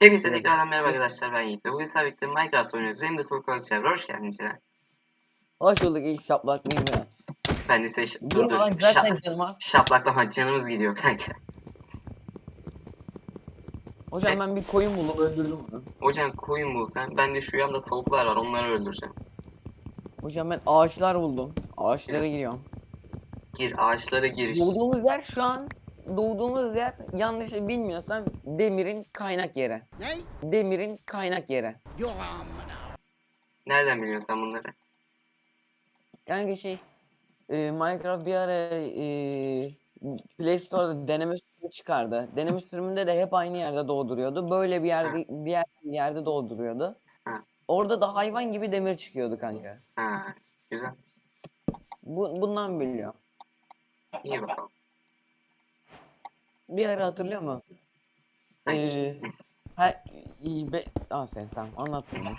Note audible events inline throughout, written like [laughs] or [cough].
Hepinize Evet. tekrardan merhaba arkadaşlar ben Yiğit bugün sabit'te Minecraft oynuyoruz. Hem de Korkak Server. Hoş geldiniz Ceren. Hoş bulduk ilk şaplak mıyım biraz. Ben de size dur Dur lan zaten Şap, canım az. şaplaklama canımız gidiyor kanka. Hocam ben bir koyun buldum öldürdüm onu. Hocam koyun bulsan ben de şu yanda tavuklar var onları öldüreceğim. Hocam ben ağaçlar buldum. Ağaçlara giriyorum. Gir ağaçlara giriş. Doğduğumuz yer şu an doğduğumuz yer yanlış bilmiyorsam demirin kaynak yeri. Ne? Demirin kaynak yeri. Yok amına. Nereden biliyorsun sen bunları? Kanka şey e, Minecraft bir ara e, Play Store'da deneme sürümü çıkardı. Deneme sürümünde de hep aynı yerde doğduruyordu. Böyle bir yerde bir, yer, bir yerde doğduruyordu. Ha. Orada da hayvan gibi demir çıkıyordu kanka. Ha güzel. Bu, bundan biliyor. İyi bakalım. Bir ara hatırlıyor musun? Ee, ha, iyi be, aferin tamam anlatmayayım.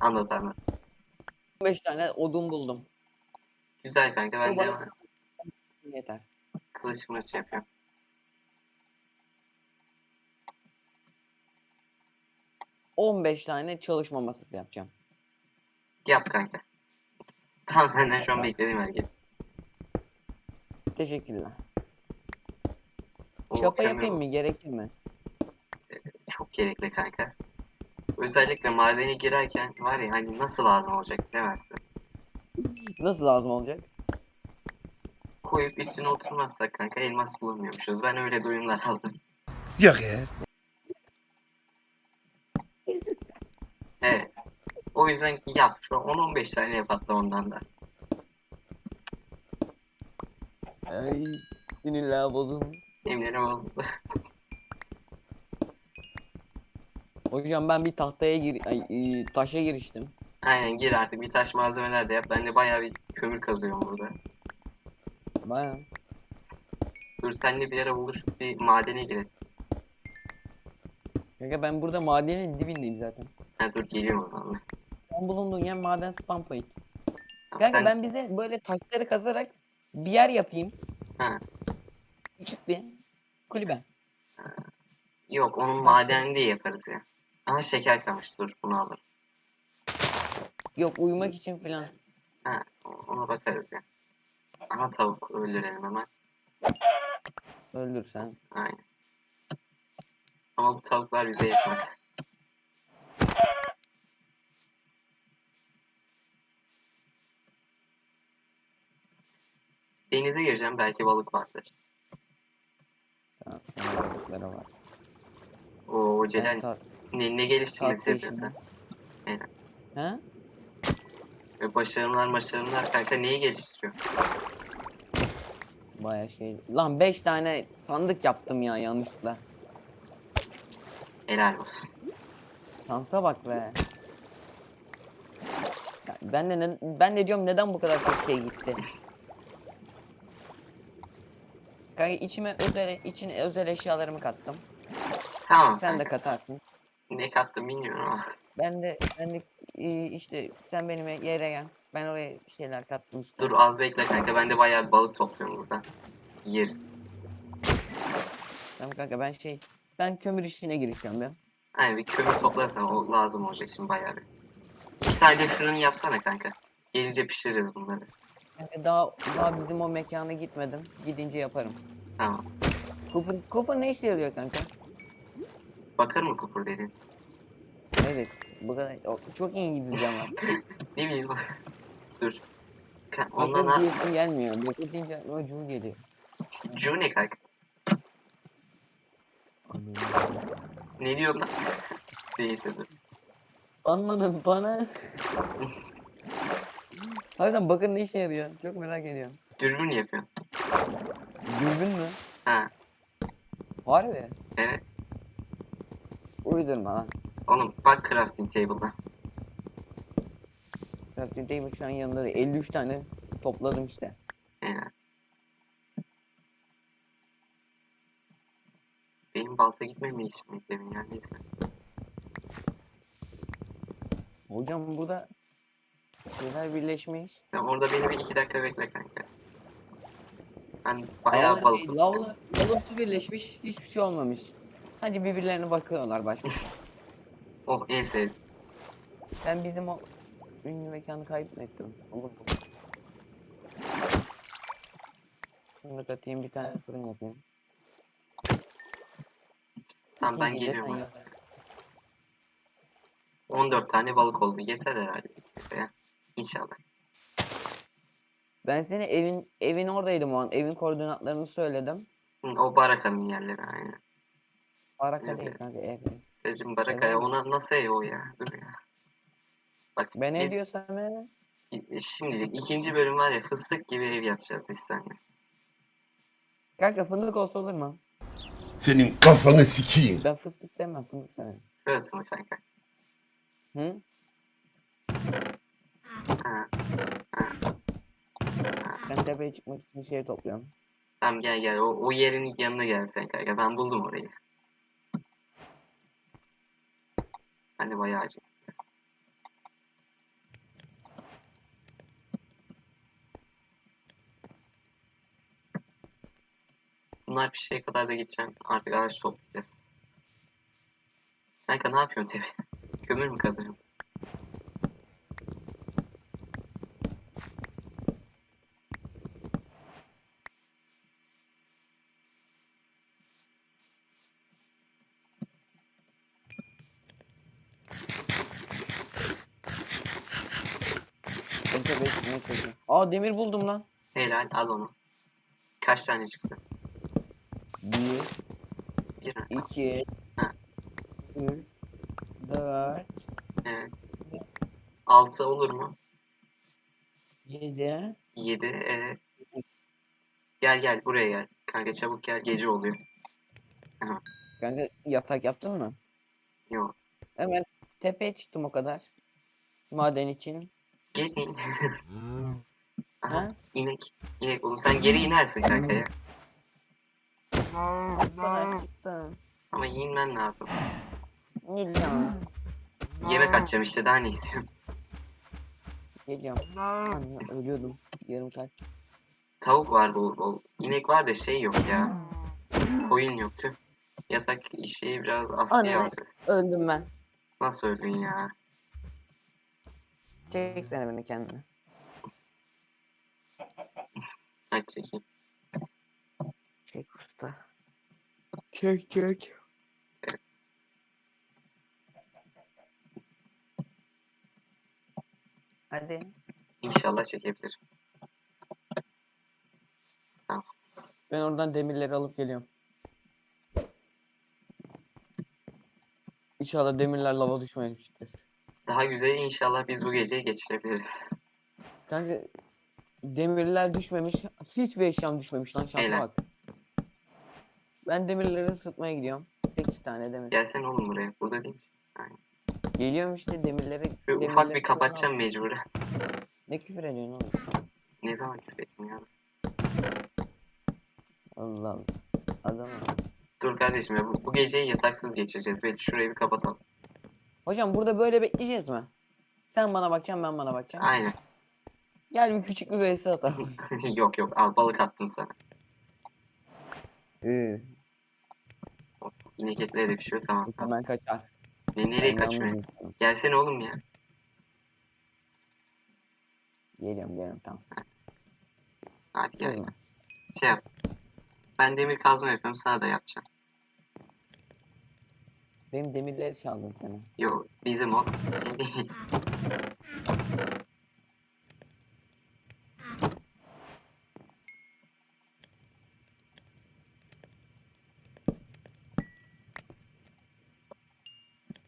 Anlat anlat. 15 tane odun buldum. Güzel kanka ben de hemen yeter. kılıç mırç yapıyorum. ...15 tane çalışma masası yapacağım. Yap kanka. Tamam senden şu an beklediğim hareket. Teşekkürler. Çapa yapayım mı? Gerekir mi? Çok gerekli kanka. Özellikle madene girerken var ya hani nasıl lazım olacak demezsin. Nasıl lazım olacak? Koyup üstüne oturmazsak kanka elmas bulamıyormuşuz. Ben öyle duyumlar [laughs] aldım. Yok ya. Evet. O yüzden yap. Şu an 10-15 tane yap hatta ondan da. Ay sinirler bozuldu. Emre'ne bozuldu. Hocam ben bir tahtaya gir... Ay, e, taşa giriştim. Aynen gir artık bir taş malzemeler de yap. Ben de bayağı bir kömür kazıyorum burada. Baya. Dur senle bir ara buluşup bir madene girelim. Kanka ben burada madenin dibindeyim zaten. Ha dur geliyorum o zaman. Ben bulunduğum yer maden spam point. Kanka sen- ben bize böyle taşları kazarak bir yer yapayım. Ha. Küçük bir kulübe. Yok onun madeninde yaparız ya. Aha şeker kalmış dur bunu alırım. Yok uyumak için filan. Ha ona bakarız ya. Aha tavuk öldürelim hemen. Öldürsen. Aynen. Ama bu tavuklar bize yetmez. Denize gireceğim belki balık vardır. Var. Oo Celen Tar- ne, ne geliştirmesi yapıyorsun sen? Aynen. He? Ve başarımlar başarımlar kanka neyi geliştiriyor? Baya şey. Lan 5 tane sandık yaptım ya yanlışlıkla. Helal olsun. Şansa bak be. Ben de ne- ben de diyorum neden bu kadar çok şey gitti. [laughs] Kanka içime özel içine özel eşyalarımı kattım. Tamam Sen de katarsın. Ne kattım bilmiyorum ama. [laughs] Ben de ben de e, işte sen benim yere gel. Ben oraya bir şeyler kattım işte. Dur az bekle kanka ben de bayağı balık topluyorum buradan. Yeriz. Tamam kanka ben şey ben kömür işine girişiyorum ya. Aynen bir kömür toplarsan o lazım olacak şimdi bayağı bir. İki tane de fırın yapsana kanka. Gelince pişiririz bunları. Kanka daha daha bizim o mekana gitmedim. Gidince yaparım. Tamam. Cooper, Cooper ne işe yarıyor kanka? Bakar mı kupur dedin? Evet. Bu kadar o- çok iyi İngilizcem var. [laughs] Ne bileyim. Dur. Ka- Ondan Ondan ha... diyesim gelmiyor. Bakır deyince aklıma Cu geliyor. Cu ne kanka? Ne diyorsun lan? [laughs] Neyse dur. Anladım bana. [laughs] Harbiden bakır ne işe yarıyor? Çok merak ediyorum. Dürbün yapıyorsun. Dürbün mü? Ha. Harbi. Evet. Uydurma lan. Oğlum bak crafting table'dan. Crafting table şu an yanında değil. 53 tane topladım işte. Aynen. Benim balta gitmemi için demin ya neyse. Hocam burada şeyler birleşmiş. Sen orada beni bir iki dakika bekle kanka. Ben bayağı balık şey, lavla, lavla su birleşmiş. Hiçbir şey olmamış. Sadece birbirlerine bakıyorlar başka. [laughs] Oh en sevdim. ben bizim o ünlü mekanı kaybettim. Olur mu? Şunu katayım bir tane fırın yapayım. Tamam ben İkinci de geliyorum. sen abi. yaparsın. 14 tane balık oldu. Yeter herhalde. Mesela. İnşallah. Ben seni evin evin oradaydım o an. Evin koordinatlarını söyledim. Hı, O barakanın yerleri aynen. Baraka değil Evet. kanka ev. Recep barakaya Evet. ona nasıl ev o ya? Dur ya. Bak Ben biz diyorsam ev. şimdilik ikinci bölüm var ya fıstık gibi ev yapacağız biz seninle. Kanka fındık olsa olur mu? Senin kafanı sikeyim. Ben fıstık sevmem fındık severim. Şurası mı kanka? Hı? Ben tepeye çıkmak için şey topluyorum. Tamam gel gel. O, o yerin yanına gel sen kanka. Ben buldum orayı. Hani bayağı acı. Bunlar bir şeye kadar da gideceğim. Artık ağaç toplayacağım. Kanka ne yapıyorsun tabi? [laughs] Kömür mü kazıyorsun? Ben tepeye çıkmaya çalışıyorum. Aa demir buldum lan. Helal al onu. Kaç tane çıktı? Bir, Bir mi? iki, Ha. üç, dört, Evet. 6 olur mu? yedi, 7 evet. sekiz. Gel gel buraya gel. Kanka çabuk gel gece oluyor. Kanka yatak yaptın mı? Yok. Hemen tepeye çıktım o kadar. Maden için. Gelmeyin. [laughs] Aha Ha? inek. İnek oğlum sen geri inersin kanka ya. Kadar çıktım. Ama inmen lazım. Geliyorum. Yemek atacağım işte daha ne istiyorsun? Geliyorum. Anne ölüyordum. Yarım kalp. Tavuk var bol bol. İnek var da şey yok ya. Koyun yok tüh. Yatak işi biraz askıya Anne. alacağız. Öldüm ben. Nasıl öldün ya? Çeksene beni kendine. Hadi çekeyim. Çek usta. Çek çek. Hadi. İnşallah çekebilirim. Ben oradan demirleri alıp geliyorum. İnşallah demirler lava düşmemiştir. Daha güzeli inşallah biz bu geceyi geçirebiliriz. [laughs] Kanka demirler düşmemiş. Hiçbir eşyam düşmemiş lan şansa Helal. bak. Ben demirleri ısıtmaya gidiyorum. 8 tane demir. Gelsene oğlum buraya. Burada değil mi? Geliyorum işte demirleri. Şöyle ufak demirleri bir kapatacağım mecburen. Ne küfür ediyorsun oğlum? Ne zaman küfür ettim ya? Allah Allah. Adam. Dur kardeşim ya bu, bu geceyi yataksız geçireceğiz. Belki şurayı bir kapatalım. Hocam burada böyle bekleyeceğiz mi? Sen bana bakacaksın ben bana bakacağım. Aynen. Gel bir küçük bir vs atalım. [laughs] yok yok al balık attım sana. Ee, İnek etleri de pişiyor tamam tamam. Hemen kaçar. Ne nereye Ben kaçıyor? ya? yalnız insanım. Gelsene oğlum ya. Geliyorum geliyorum tamam. Hadi gel. Şey yap. Ben demir kazma yapıyorum sana da yapacağım. Benim demirleri çaldın seni. Yok bizim o.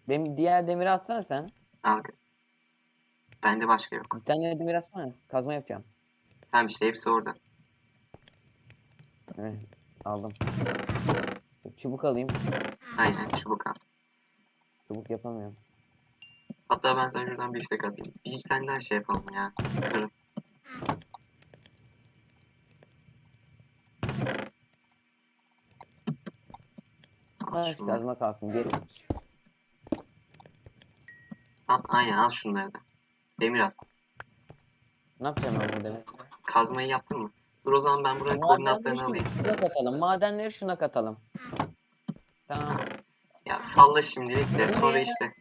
Benim diğer demiri atsana sen. Al. Bende başka yok. Bir tane demir atsana. Kazma yapacağım. Tamam işte hepsi orada. Evet, aldım. Çubuk alayım. Aynen çubuk al. Çubuk yapamıyorum. Hatta ben sana şuradan bir istek atayım. Bir iki tane daha şey yapalım ya. Al Taş şunları. kazma kalsın. Geri. Al, aynen al şunları da. Demir at. Ne yapacağım ben bu demir? Kazmayı yaptın mı? Dur o zaman ben buranın koordinatlarını alayım. şuna katalım. Madenleri şuna katalım. Tamam. Salla şimdilik de sonra işte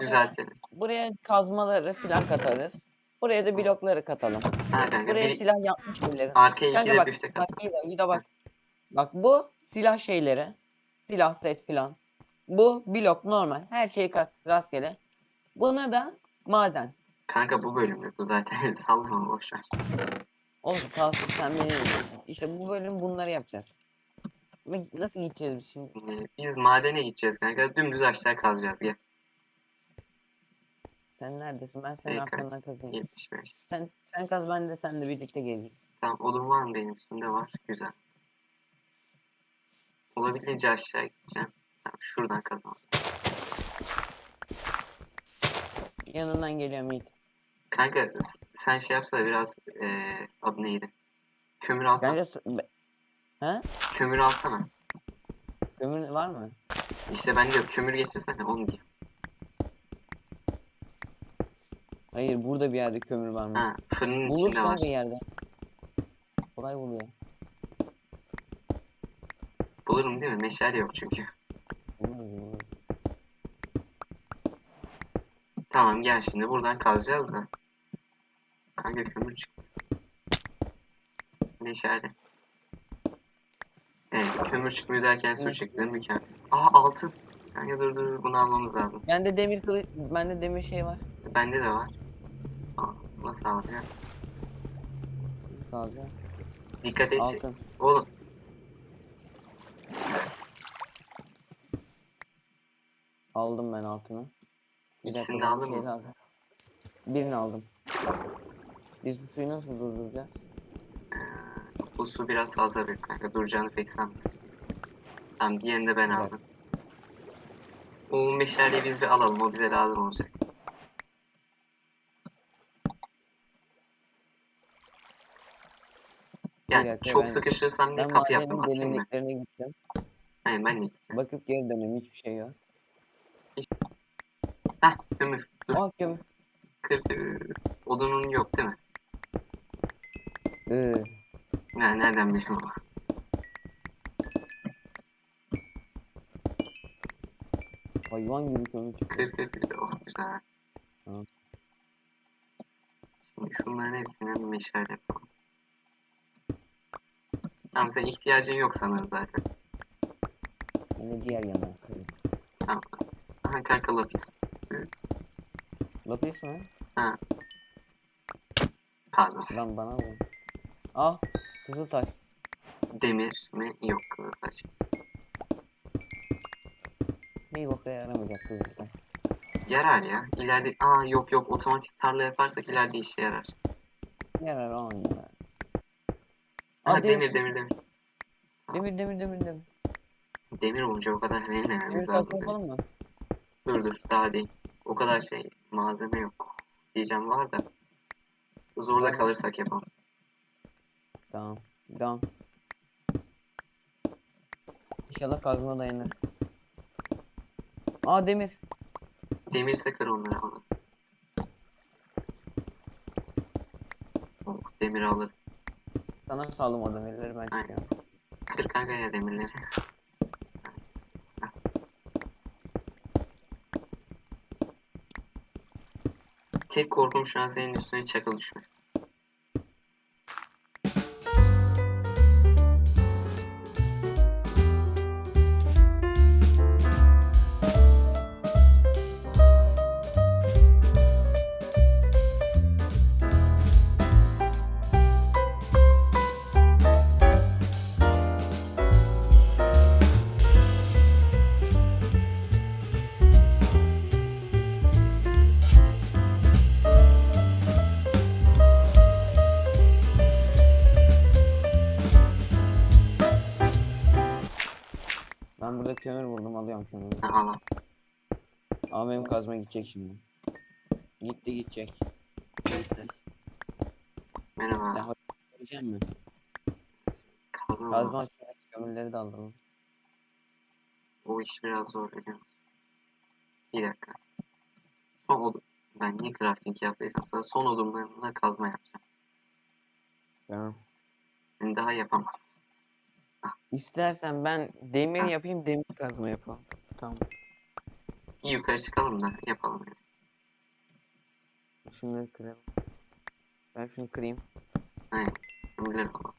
düzeltiriz. Buraya kazmaları filan katarız. Buraya da blokları katalım. Ha kanka Buraya bir, silah yapmış birileri. arkaya iki Kanka de bak, büftek bak iyi bak, iyi de bak. Bak bu silah şeyleri. Silah set filan. Bu blok normal. Her şeyi kat rastgele. Buna da maden. Kanka bu bölümlük bu zaten [laughs] sallama boş ver. Olsun kalsın sen beni İşte bu bölüm bunları yapacağız. Nasıl gideceğiz biz şimdi? Biz madene gideceğiz kanka. Dümdüz aşağı kazacağız gel. Sen neredesin? Ben senin İyi kanka. arkandan kazayım. 75. Sen sen kaz ben de seninle birlikte geleyim. Tamam odun var mı benim üstümde var. Güzel. Olabildiğince aşağı gideceğim. Tamam, şuradan kazanalım. Yanından geliyorum Yiğit. Kanka s- sen şey yapsana biraz eee adı neydi? Kömür alsana. Kanka s- be- He? Kömür alsana. Kömür var mı? İşte ben diyorum kömür getirsene onu diyeyim. Hayır burada bir yerde kömür var mı? Ha fırının içinde var. kanka yerde. Kolay buluyor. Bulurum değil mi? Meşale yok çünkü. Buluruz buluruz. Tamam gel şimdi buradan kazacağız da. Kanka kömür çık. Meşale. Evet kömür çıkmıyor derken su çıktı mükemmel. Aa altın. Kanka dur dur bunu almamız lazım. Bende demir kılıç, bende demir şey var. Bende de var. Aa, nasıl alacağız? Sadece Dikkat et. altın. Oğlum Aldım ben altını. Bir ikisini de aldın şey mı? lazım. Birini aldım. Biz bu suyu nasıl durduracağız? Ee, bu su biraz fazla büyük kanka. Duracağını pek sanmıyorum. Tamam diğerini de ben Bir aldım. O meşaleyi biz bir alalım. O bize lazım olacak. Yani dakika, çok ben- sıkışırsam diye Ben kapı yaptım atayım derinliklerine gittim. Hayır ben de gideceğim. Bakıp geri dönüyorum hiçbir şey yok. Heh kömür. Dur Aa kömür. kır. Odunun yok değil mi? Iı, Yani nereden biliyorum ama. hayvan gibi kömür çıktı. Kır kır kır. Oh güzel. Tamam. Şimdi şunların hepsine bir meşale yapalım. Tamam sen ihtiyacın yok sanırım zaten. Ben de diğer yana kırayım. Tamam. Aha kanka lapis. Lapis mi? Pardon. Lan bana vur. Ah Kızıltaş. Demir mi? Yok kızıltaş. Bir boka yaramayacak Kızıltaş. Yarar ya. İleride... Aa yok yok otomatik tarla yaparsak ileride işe yarar. Yarar on yarar. Ha Aa, demir demir demir. Demir demir demir demir. Demir olunca o kadar şey Demir ne kazma lazım. yapalım mı? Dur dur daha değil. O kadar şey malzeme yok. Diyeceğim var da. Zorda kalırsak yapalım. Tamam. Tamam. İnşallah kazma dayanır. Aa demir. Demirse kır onları alalım. Oh, demir alır. Sana saldım o demirleri ben Aynen. çıkıyorum. Kır kanka ya demirleri. Tek korkum şu an senin üstüne çakıl düşmesi. Ben burada kömür buldum alıyorum kömürü. Al al. Ama benim kazma gidecek şimdi. Gitti gidecek. Gitti. Merhaba. Ya Göreceğim mi? Kazma? Kazma şuradaki kömürleri de alalım. O iş biraz zor biliyor musun? Bir dakika. Son odun. Ben niye crafting yaptıysam sana son odunlarımla kazma yapacağım. Tamam. Şimdi daha yapamam. İstersen ben demir Ha. yapayım demir kazma yapalım. Tamam. Yukarı çıkalım da yapalım öyle. Şunları kıralım. Ben şunu kırayım. Aynen. Ömürler falan.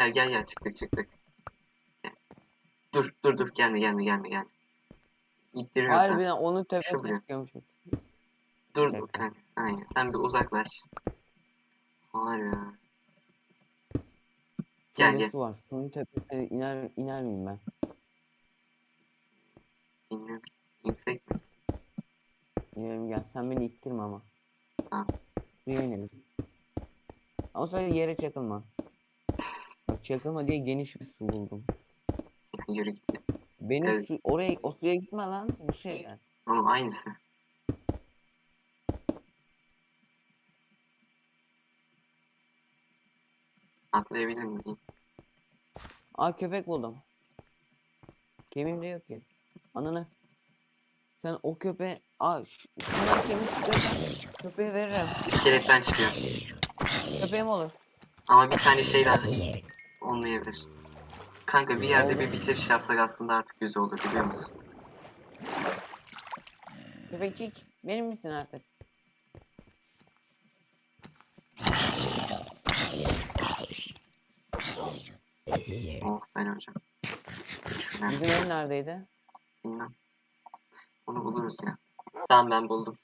Ceyher gel ya çıktık çıktık. Gel. Dur dur dur gelme gelme gelme gelme. İttiriyorsan. Harbiden onun tepesine çıkıyormuşum. Dur dur kanka. Aynen sen bir uzaklaş. Var ya. Gel gel. var. Suyun tepesine iner, iner miyim ben? Bilmiyorum. İnsek mi? İnerim gel. Sen beni ittirme ama. Tamam. Suya inelim. Ama sadece yere çakılma. Çakılma diye geniş bir su buldum. Yürü git. Benim Evet. su, oraya o suya gitme lan. Bu suya gel. Oğlum aynısı. Atlayabilir miyim? Aa köpek buldum. Kemiğim de yok ki. Ananı. Sen o köpeğe... Aa şu, şundan kemik çıkarsan köpeğe veririm. İskeletten çıkıyor. Köpeğim olur. Ama bir tane şey daha olmayabilir. Kanka bir yerde bir bitiriş yapsak aslında artık güzel olur biliyor musun? Köpekçik benim misin artık? Oh ben hocam. Şuna Bizim ev neredeydi? bilmem. Onu buluruz ya. Tamam ben buldum.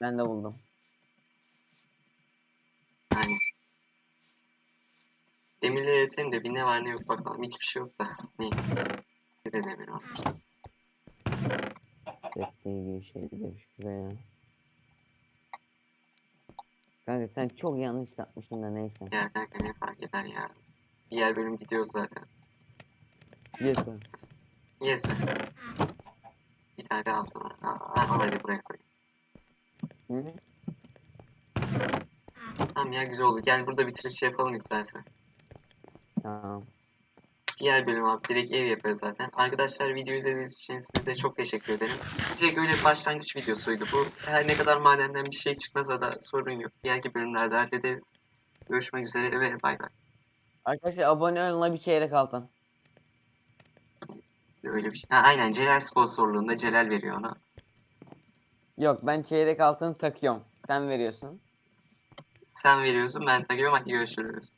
Ben de buldum. Yani. Demirleri eritelim de bir ne var ne yok bakalım. Hiçbir şey yok da. [laughs] Neyse. Ne de demir var. Setle ilgili şeyleri şuraya. Kanka sen çok yanlış yapmışsın da neyse. Ya kanka ne fark eder ya. Diğer bölüm gidiyoruz zaten. Yes be. Yes be. Bir tane daha altın var. Al, al, hadi buraya koy. Hı hı. Tamam ya güzel oldu. Gel burada bitiriş yapalım istersen. Tamam. Diğer bölüm abi direkt ev yaparız zaten. Arkadaşlar video izlediğiniz için size çok teşekkür ederim. Direkt öyle bir başlangıç videosuydu bu. Her ne kadar madenden bir şey çıkmasa da sorun yok. Diğerki bölümlerde hallederiz. Görüşmek üzere ve bay bay. Arkadaşlar abone olun bir çeyrek altın. Öyle bir şey. Ha, aynen Celal sponsorluğunda Celal veriyor ona. Yok ben çeyrek altın takıyorum. Sen veriyorsun. Sen veriyorsun ben takıyorum hadi görüşürüz.